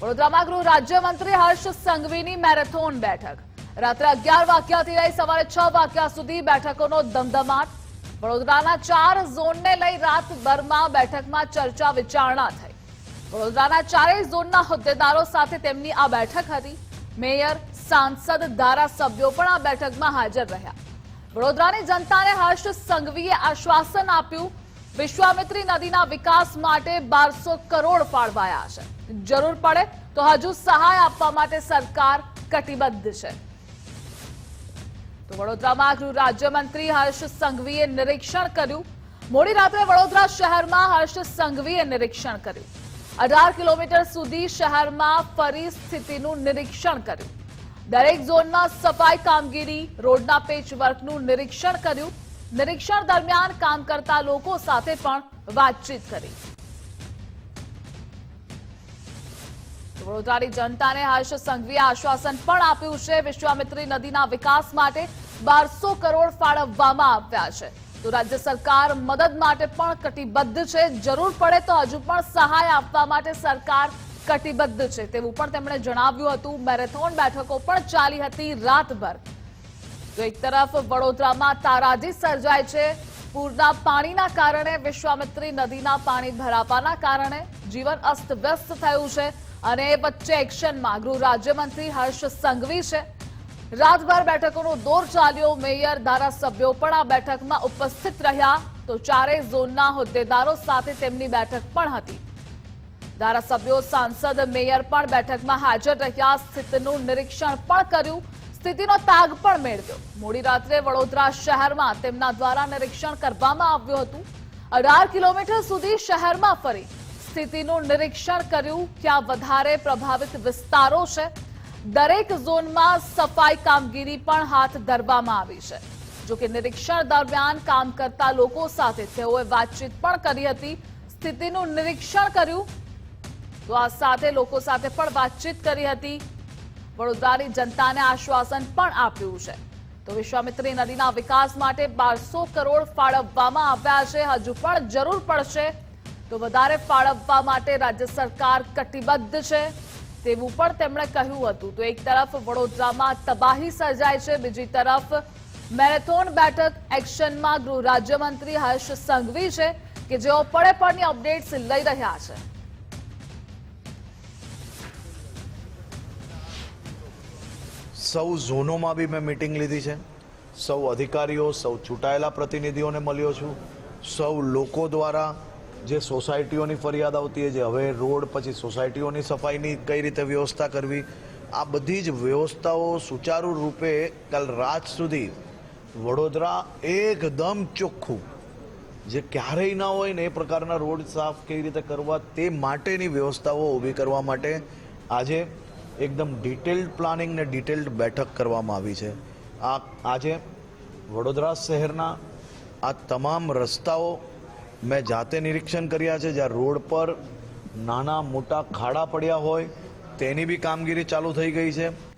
વડોદરામાં ગૃહ રાજ્યમંત્રી હર્ષ સંઘવીની મેરેથોન બેઠક. રાત્રે અગિયાર વાગ્યાથી લઈ સવારે છ વાગ્યા સુધી બેઠકોનો ધમધમાટ. વડોદરાના ચાર ઝોનને લઈ રાતભરમાં બેઠકમાં ચર્ચા વિચારણા થઈ. વડોદરાના ચારેય ઝોનના હોદ્દેદારો સાથે તેમની આ બેઠક હતી. મેયર, સાંસદ, ધારાસભ્યો પણ આ બેઠકમાં હાજર રહ્યા. વડોદરાની જનતાને હર્ષ સંઘવીએ આશ્વાસન આપ્યું વિશ્વામિત્રી નદીના વિકાસ માટે બારસો કરોડ ફાળવાયા છે. જરૂર પડે તો હજુ સહાય આપવા માટે સરકાર કટિબદ્ધ છે. તો વડોદરામાં ગૃહ રાજ્યમંત્રી હર્ષ સંઘવીએ નિરીક્ષણ કર્યું. મોડી રાત્રે વડોદરા શહેરમાં હર્ષ સંઘવીએ નિરીક્ષણ કર્યું. અઢાર કિલોમીટર સુધી શહેરમાં ફરી સ્થિતિનું નિરીક્ષણ કર્યું. દરેક ઝોનમાં સફાઈ કામગીરી, રોડના પેચવર્કનું નિરીક્ષણ કર્યું. નિરીક્ષણ દરમિયાન કામ કરતા લોકો સાથે પણ વાતચીત કરી. વડોદરાની જનતાને હર્ષ સંઘવીએ આશ્વાસન પણ આપ્યું છે. વિશ્વામિત્રી નદીના વિકાસ માટે બારસો કરોડ ફાળવવામાં આવ્યા છે. તો રાજ્ય સરકાર મદદ માટે પણ કટિબદ્ધ છે. જરૂર પડે તો હજુ પણ સહાય આપવા માટે સરકાર કટિબદ્ધ છે. તેવું પણ તેમણે જણાવ્યું હતું. મેરેથોન બેઠકો પણ ચાલી હતી રાતભર. તો એક તરફ વડોદરામાં તારાજી સર્જાય છે. પૂરના પાણીના કારણે વિશ્વામિત્રી નદીના પાણી ભરાવાના કારણે જીવન અસ્તવ્યસ્ત થયું છે અને વચ્ચે એક્શનમાં ગૃહ રાજ્યમંત્રી હર્ષ સંઘવી છે. રાતભર બેઠકોનો દોર ચાલ્યો, મેયર, ધારાસભ્યો પણ આ બેઠકમાં ઉપસ્થિત રહ્યા. તો ચારેય ઝોનના હોદ્દેદારો સાથે તેમની બેઠક પણ હતી. ધારાસભ્યો, સાંસદ, મેયર પણ બેઠકમાં હાજર રહ્યા. સ્થિતિનું નિરીક્ષણ પણ કર્યું. સ્થિતિનો તાગ પણ મેળવ્યો. મોડી રાત્રે વડોદરા શહેરમાં તેમના દ્વારા નિરીક્ષણ કરવામાં આવ્યું હતું. અઢાર કિલોમીટર સુધી શહેરમાં ફરી સ્થિતિનું નિરીક્ષણ કર્યું. ક્યાં વધારે પ્રભાવિત વિસ્તારો છે. દરેક ઝોનમાં સફાઈ કામગીરી પણ હાથ ધરવામાં આવી છે. જોકે નિરીક્ષણ દરમિયાન કામ કરતા લોકો સાથે તેઓએ વાતચીત પણ કરી હતી. સ્થિતિનું નિરીક્ષણ કર્યું. તો આ સાથે લોકો સાથે પણ વાતચીત કરી હતી. વડોદરાની જનતાને આશ્વાસન પણ આપ્યું છે. તો વિશ્વામિત્રી નદીના વિકાસ માટે બારસો કરોડ ફાળવવામાં આવ્યા છે. હજુ પણ જરૂર પડશે. તો વધારે ફાળવવા માટે રાજ્ય સરકાર કટિબદ્ધ છે. તેવું પણ તેમણે કહ્યું હતું. તો એક તરફ વડોદરામાં તબાહી સર્જાય છે. બીજી તરફ મેરેથોન બેઠક એક્શનમાં ગૃહ રાજ્યમંત્રી હર્ષ સંઘવી છે કે જેઓ પડે પડની અપડેટ્સ લઈ રહ્યા છે. સૌ ઝોનોમાં બી મેં મિટિંગ લીધી છે. સૌ અધિકારીઓ, સૌ ચૂંટાયેલા પ્રતિનિધિઓને મળ્યો છું. સૌ લોકો દ્વારા જે સોસાયટીઓની ફરિયાદ આવતી હોય છે હવે રોડ પછી સોસાયટીઓની સફાઈની કઈ રીતે વ્યવસ્થા કરવી, આ બધી જ વ્યવસ્થાઓ સુચારુ રૂપે કાલ રાત સુધી વડોદરા એકદમ ચોખ્ખું, જે ક્યારેય ના હોય ને એ પ્રકારના રોડ સાફ કેવી રીતે કરવા તે માટેની વ્યવસ્થાઓ ઊભી કરવા માટે આજે એકદમ ડિટેલ્ડ પ્લાનિંગ ને ડિટેલ્ડ બેઠક કરવામાં આવી છે. આ આજે વડોદરા શહેરના આ તમામ રસ્તાઓ મેં જાતે નિરીક્ષણ કર્યા છે, જ્યાં રોડ પર નાના મોટા ખાડા પડ્યા હોય, તેની બી કામગીરી ચાલુ થઈ ગઈ છે.